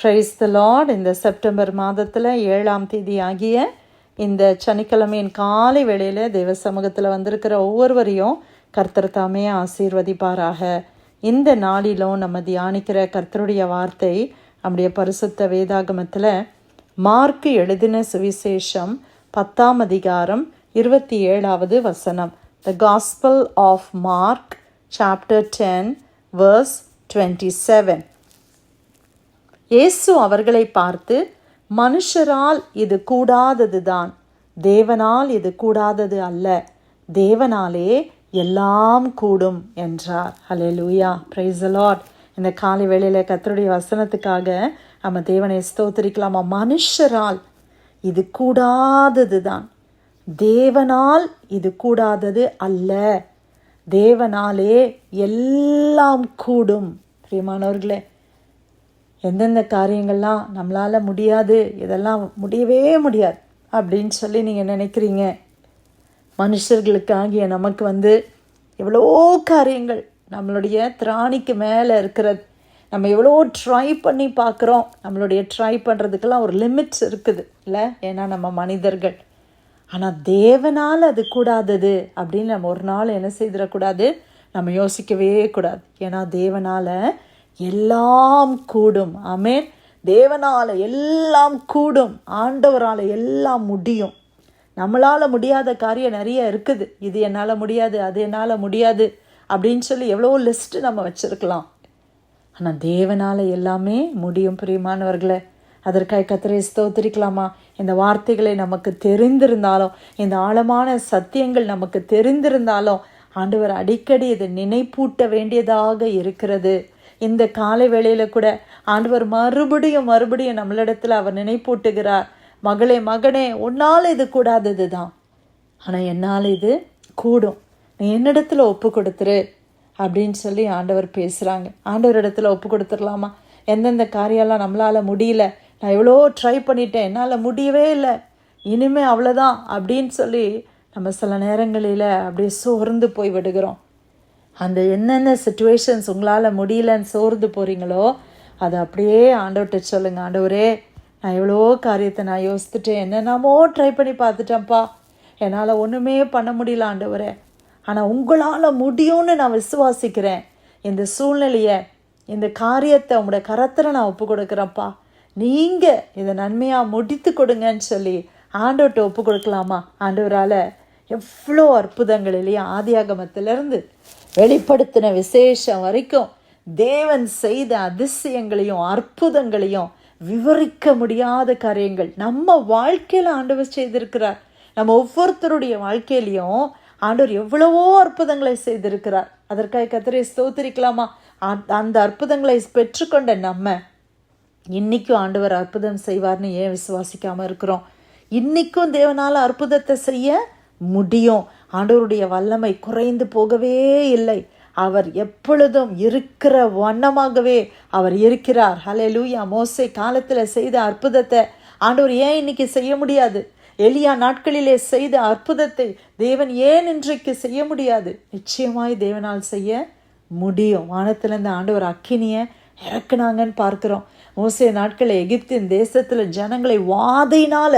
Price the lord இந்த September மாதத்தில் ஏழாம் தேதி ஆகிய இந்த சனிக்கிழமையின் காலை வேளையில் தெய்வ சமூகத்தில் வந்திருக்கிற ஒவ்வொருவரையும் கர்த்தர் தாமே ஆசீர்வதிப்பாராக. இந்த நாளிலும் நம்ம தியானிக்கிற கர்த்தருடைய வார்த்தை நம்முடைய பரிசுத்த வேதாகமத்தில் மார்க்கு எழுதின சுவிசேஷம் பத்தாம் அதிகாரம் இருபத்தி ஏழாவது வசனம். The gospel of Mark chapter ten verse twenty seven இயேசு அவர்களை பார்த்து மனுஷரால் இது கூடாததுதான். தேவனால் இது கூடாதது அல்ல. தேவனாலே எல்லாம் கூடும் என்றார். ஹலே லூயா the lord. இந்த காலை வேளையில் கத்தருடைய வசனத்துக்காக நம்ம தேவனை ஸ்தோத்திரிக்கலாமா? மனுஷரால் இது கூடாதது தான் தேவனால் இது கூடாதது அல்ல. தேவனாலே எல்லாம் கூடும். பிரியமானவர்களே எந்தெந்த காரியங்கள்லாம் நம்மளால் முடியாது இதெல்லாம் முடியவே முடியாது அப்படின்னு சொல்லி நீங்கள் நினைக்கிறீங்க. மனுஷர்களுக்காகிய நமக்கு வந்து எவ்வளோ காரியங்கள் நம்மளுடைய திராணிக்கு மேலே இருக்கிறது. நம்ம எவ்வளோ ட்ரை பண்ணி பார்க்குறோம். நம்மளுடைய ட்ரை பண்ணுறதுக்கெல்லாம் ஒரு லிமிட்ஸ் இருக்குது இல்லை? ஏன்னா நம்ம மனிதர்கள். ஆனால் தேவனால் அது கூடாதது அப்படின்னு நம்ம ஒரு நாள் என்ன செய்திடக்கூடாது? நம்ம யோசிக்கவே கூடாது. ஏன்னா தேவனால் எல்லாம் கூடும். ஆமேன். தேவனால் எல்லாம் கூடும். ஆண்டவரால் எல்லாம் முடியும். நம்மளால் முடியாத காரியம் நிறைய இருக்குது. இது என்னால் முடியாது அது என்னால் முடியாது அப்படின்னு சொல்லி எவ்வளோ லிஸ்ட்டு நம்ம வச்சுருக்கலாம். ஆனால் தேவனால் எல்லாமே முடியும் பிரியமானவர்களை. அதற்காக கத்திரை ஸ்தோத்திரிக்கலாமா? இந்த வார்த்தைகளை நமக்கு தெரிந்திருந்தாலும் இந்த ஆழமான சத்தியங்கள் நமக்கு தெரிந்திருந்தாலும் ஆண்டவர் அடிக்கடி இதை நினைப்பூட்ட வேண்டியதாக இருக்கிறது. இந்த காலை வேளையில் கூட ஆண்டவர் மறுபடியும் மறுபடியும் நம்மளிடத்துல அவர் நினைப்பூட்டுகிறார். மகளே மகனே உன்னால் இது கூடாதது தான் ஆனால் என்னால் இது கூடும். நீ என்னிடத்துல ஒப்பு கொடுத்துரு அப்படின்னு சொல்லி ஆண்டவர் பேசுகிறாங்க ஆண்டவர் இடத்துல ஒப்பு கொடுத்துடலாமா எந்தெந்த காரியம்லாம் நம்மளால் முடியல. நான் எவ்வளோ ட்ரை பண்ணிட்டேன். என்னால் முடியவே இல்லை. இனிமே அவ்வளோதான் அப்படின்னு சொல்லி நம்ம சில நேரங்களில் அப்படியே சோர்ந்து போய் விடுகிறோம். அந்த என்னென்ன சுச்சுவேஷன்ஸ் உங்களால் முடியலன்னு சோர்ந்து போகிறீங்களோ அதை அப்படியே ஆண்டவர்கிட்ட சொல்லுங்கள் ஆண்டவரே நான் எவ்வளோ காரியத்தை நான் யோசித்துட்டேன். என்னென்னமோ ட்ரை பண்ணி பார்த்துட்டேன்ப்பா. என்னால் ஒன்றுமே பண்ண முடியல ஆண்டவரே. ஆனால் உங்களால் முடியும்னு நான் விசுவாசிக்கிறேன். இந்த சூழ்நிலையை இந்த காரியத்தை உங்களோட கரத்தில் நான் ஒப்பு கொடுக்குறேன்ப்பா. நீங்கள் இதை நன்மையாக முடித்து கொடுங்கன்னு சொல்லி ஆண்டவர்கிட்ட ஒப்பு கொடுக்கலாமா? ஆண்டவரால் எவ்வளோ அற்புதங்கள் இல்லையா? ஆதியாகமத்திலேருந்து வெளிப்படுத்தின விசேஷம் வரைக்கும் தேவன் செய்த அதிசயங்களையும் அற்புதங்களையும் விவரிக்க முடியாத காரியங்கள். நம்ம வாழ்க்கையில் ஆண்டவர் செய்திருக்கிறார். நம்ம ஒவ்வொருத்தருடைய வாழ்க்கையிலையும் ஆண்டவர் எவ்வளவோ அற்புதங்களை செய்திருக்கிறார். அதற்காக கத்திரை ஸ்தோத்திரிக்கலாமா? அந்த அற்புதங்களை பெற்றுக்கொண்ட நம்ம இன்னைக்கும் ஆண்டவர் அற்புதம் செய்வார்னு ஏன் விசுவாசிக்காமல் இருக்கிறோம்? இன்னைக்கும் தேவனால் அற்புதத்தை செய்ய முடியும். ஆண்டவருடைய வல்லமை குறைந்து போகவே இல்லை. அவர் எப்பொழுதும் இருக்கிற வண்ணமாகவே அவர் இருக்கிறார். ஹலே லூயா மோசை காலத்தில் செய்த அற்புதத்தை ஆண்டவர் ஏன் இன்னைக்கு செய்ய முடியாது? எளியா நாட்களிலே செய்த அற்புதத்தை தேவன் ஏன் இன்றைக்கு செய்ய முடியாது? நிச்சயமாய் தேவனால் செய்ய முடியும். வானத்திலேருந்து ஆண்டவர் அக்கினியை இறக்குனாங்கன்னு பார்க்குறோம். மோசிய நாட்கள் எகிப்தின் தேசத்தில் ஜனங்களை வாதையினால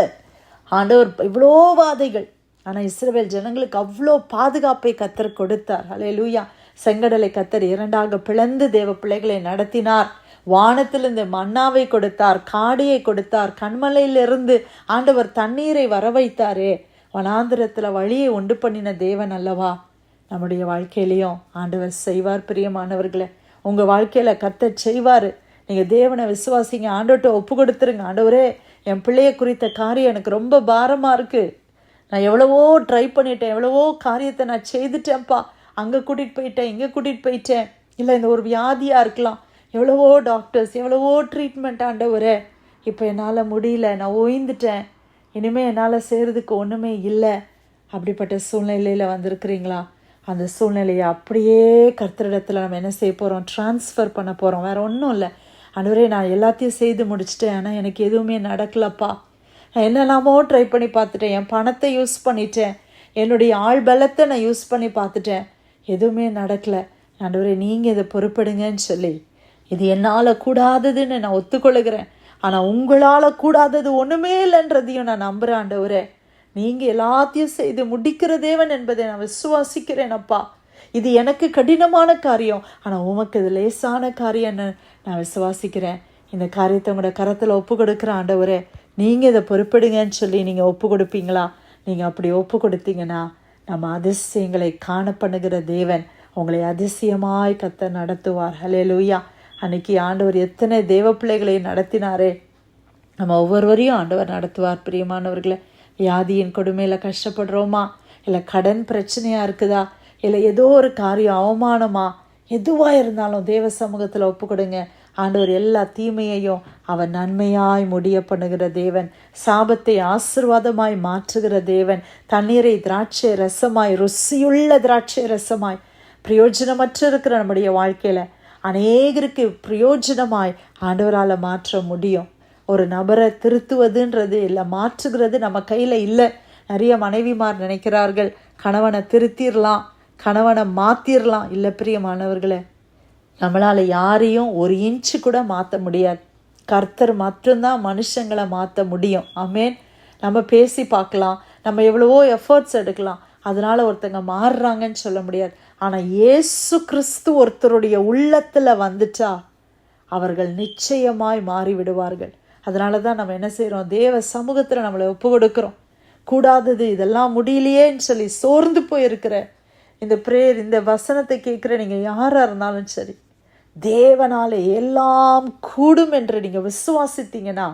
ஆண்டவர் இவ்வளோ வாதைகள் ஆனால் இஸ்ரேல் ஜனங்களுக்கு அவ்வளோ பாதுகாப்பை கத்தர் கொடுத்தார். அலே லூயா செங்கடலை கத்தர் இரண்டாக பிளந்து தேவ பிள்ளைகளை நடத்தினார். வானத்திலிருந்து மன்னாவை கொடுத்தார் காடியை கொடுத்தார் கண்மலையிலிருந்து ஆண்டவர் தண்ணீரை வர வைத்தாரே வனாந்திரத்தில் வழியை உண்டு பண்ணின தேவன் அல்லவா? நம்முடைய வாழ்க்கையிலையும் ஆண்டவர் செய்வார் பிரியமானவர்களே. உங்கள் வாழ்க்கையில் கத்த செய்வார். நீங்கள் தேவனை விசுவாசிங்க ஆண்டவர்கிட்ட ஒப்பு கொடுத்துருங்க. ஆண்டவரே என் பிள்ளைய குறித்த காரியம் எனக்கு ரொம்ப பாரமாக இருக்குது நான் எவ்வளவோ ட்ரை பண்ணிட்டேன் எவ்வளவோ காரியத்தை நான் செய்துட்டேன்ப்பா. அங்கே கூட்டிகிட்டு போயிட்டேன் இங்கே கூட்டிகிட்டு போயிட்டேன். இல்லை இந்த ஒரு வியாதியாக இருக்கலாம். எவ்வளவோ டாக்டர்ஸ் எவ்வளவோ ட்ரீட்மெண்ட் ஆண்டவரே. இப்போ என்னால் முடியல நான் ஓய்ந்துட்டேன். இனிமேல் என்னால் செய்கிறதுக்கு ஒன்றுமே இல்லை. அப்படிப்பட்ட சூழ்நிலையில் வந்திருக்கிறீங்களா? அந்த சூழ்நிலையை அப்படியே கர்த்தரிடத்தில் நம்ம என்ன செய்ய போகிறோம் ட்ரான்ஸ்ஃபர் பண்ண போகிறோம் வேறு ஒன்றும் இல்லை. அன்றுவரே நான் எல்லாத்தையும் செய்து முடிச்சிட்டேன். ஆனால் எனக்கு எதுவுமே நடக்கலப்பா. நான் என்னெல்லாமோ ட்ரை பண்ணி பார்த்துட்டேன். என் பணத்தை யூஸ் பண்ணிட்டேன். என்னுடைய ஆள் பலத்தை நான் யூஸ் பண்ணி பார்த்துட்டேன். எதுவுமே நடக்கலை. ஆண்டவரே நீங்கள் இதை பொறுப்படுங்கன்னு சொல்லி. இது என்னால் கூடாததுன்னு நான் ஒத்துக்கொள்கிறேன் ஆனால் உங்களால் கூடாதது ஒன்றுமே இல்லைன்றதையும் நான் நம்புகிறேன் ஆண்டவரே. நீங்கள் எல்லாத்தையும் செய்து முடிக்கிற தேவன் என்பதை நான் விசுவாசிக்கிறேன் அப்பா. இது எனக்கு கடினமான காரியம். ஆனால் உமக்கு இது லேசான காரியம்னு நான் விசுவாசிக்கிறேன். இந்த காரியத்தை உங்களோட கரத்தில் ஒப்பு கொடுக்குற ஆண்டவரே. நீங்கள் இதை பொறுப்பிடுங்கன்னு சொல்லி நீங்கள் ஒப்பு கொடுப்பீங்களா? நீங்கள் அப்படி ஒப்பு கொடுத்தீங்கன்னா நம்ம அதிசயங்களை காணப்பணுகிற தேவன் உங்களை அதிசயமாய் கத்த நடத்துவார். ஹலே லூயா அன்னைக்கு ஆண்டவர் எத்தனை தேவ பிள்ளைகளை நடத்தினாரே. நம்ம ஒவ்வொருவரையும் ஆண்டவர் நடத்துவார் பிரியமானவர்களை. வியாதியின் கொடுமையில் கஷ்டப்படுறோமா? இல்லை கடன் பிரச்சனையாக இருக்குதா? இல்லை ஏதோ ஒரு காரியம் அவமானமா? எதுவாக இருந்தாலும் தேவ சமூகத்தில் ஒப்பு கொடுங்க. ஆண்டவர் எல்லா தீமையையும் அவன் நன்மையாய் முடிய பண்ணுகிற தேவன். சாபத்தை ஆசிர்வாதமாய் மாற்றுகிற தேவன். தண்ணீரை திராட்சை ரசமாய் ருசியுள்ள திராட்சை ரசமாய் பிரயோஜனமற்று இருக்கிற நம்முடைய வாழ்க்கையில் அநேகருக்கு பிரயோஜனமாய் ஆண்டவரால் மாற்ற முடியும். ஒரு நபரை திருத்துவதுன்றது இல்லை மாற்றுகிறது நம்ம கையில் இல்லை. நிறைய மனைவிமார் நினைக்கிறார்கள் கணவனை திருத்திடலாம் கணவனை மாற்றிடலாம் இல்லை பிரியமானவர்களை நம்மளால் யாரையும் ஒரு இன்ச்சு கூட மாற்ற முடியாது. கர்த்தர் மட்டும்தான் மனுஷங்களை மாற்ற முடியும். அமேன் நம்ம பேசி பார்க்கலாம். நம்ம எவ்வளவோ எஃபர்ட்ஸ் எடுக்கலாம். அதனால் ஒருத்தங்க மாறுறாங்கன்னு சொல்ல முடியாது. ஆனால் இயேசு கிறிஸ்து ஒருத்தருடைய உள்ளத்தில் வந்துட்டா அவர்கள் நிச்சயமாய் மாறிவிடுவார்கள். அதனால தான் நம்ம என்ன செய்கிறோம் தேவ சமூகத்தில் நம்மளை ஒப்பு கொடுக்குறோம். கூடாதது இதெல்லாம் முடியலையேன்னு சொல்லி சோர்ந்து போயிருக்கிற இந்த ப்ரேயர் இந்த வசனத்தை கேட்குற நீங்கள் யாராக இருந்தாலும் சரி தேவனால் எல்லாம் கூடும் என்று நீங்கள் விசுவாசித்தீங்கன்னா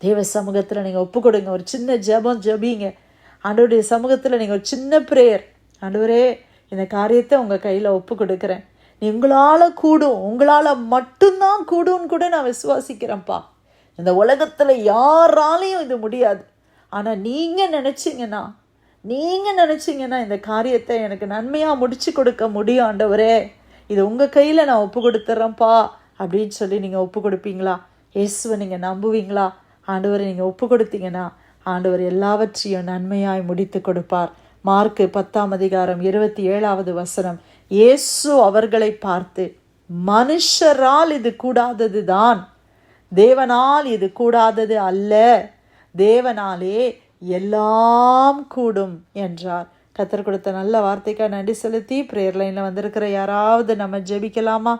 தேவ சமூகத்தில் நீங்கள் ஒப்பு கொடுங்க ஒரு சின்ன ஜெபம் ஜபிங்க. ஆண்டவருடைய சமூகத்தில் நீங்கள் ஒரு சின்ன ப்ரேயர் ஆண்டவரே இந்த காரியத்தை உங்கள் கையில் ஒப்பு கொடுக்குறேன் நீ உங்களால் கூடும் உங்களால் மட்டும்தான் கூடும்னு கூட நான் விசுவாசிக்கிறேன்ப்பா. இந்த உலகத்தில் யாராலையும் இது முடியாது. ஆனால் நீங்கள் நினச்சிங்கன்னா நீங்கள் நினச்சிங்கன்னா இந்த காரியத்தை எனக்கு நன்மையாக முடிச்சு கொடுக்க முடியும் ஆண்டவரே. இது உங்கள் கையில் நான் ஒப்பு கொடுத்துட்றேன்ப்பா அப்படின்னு சொல்லி நீங்கள் ஒப்பு கொடுப்பீங்களா? இயேசுவை நீங்கள் நம்புவீங்களா? ஆண்டவரை நீங்கள் ஒப்பு கொடுத்தீங்கன்னா ஆண்டவர் எல்லாவற்றையும் நன்மையாய் முடித்து கொடுப்பார். மார்க்கு பத்தாம் அதிகாரம் இருபத்தி ஏழாவது வசனம் இயேசு அவர்களை பார்த்து மனுஷரால் இது கூடாதது தான் தேவனால் இது கூடாதது அல்ல. தேவனாலே எல்லாம் கூடும் என்றார். கத்தர் கொடுத்த நல்ல வார்த்தைக்காக நன்றி செலுத்தி ப்ரேயர் லைனில் வந்திருக்கிற யாராவது நம்ம ஜெபிக்கலாமா?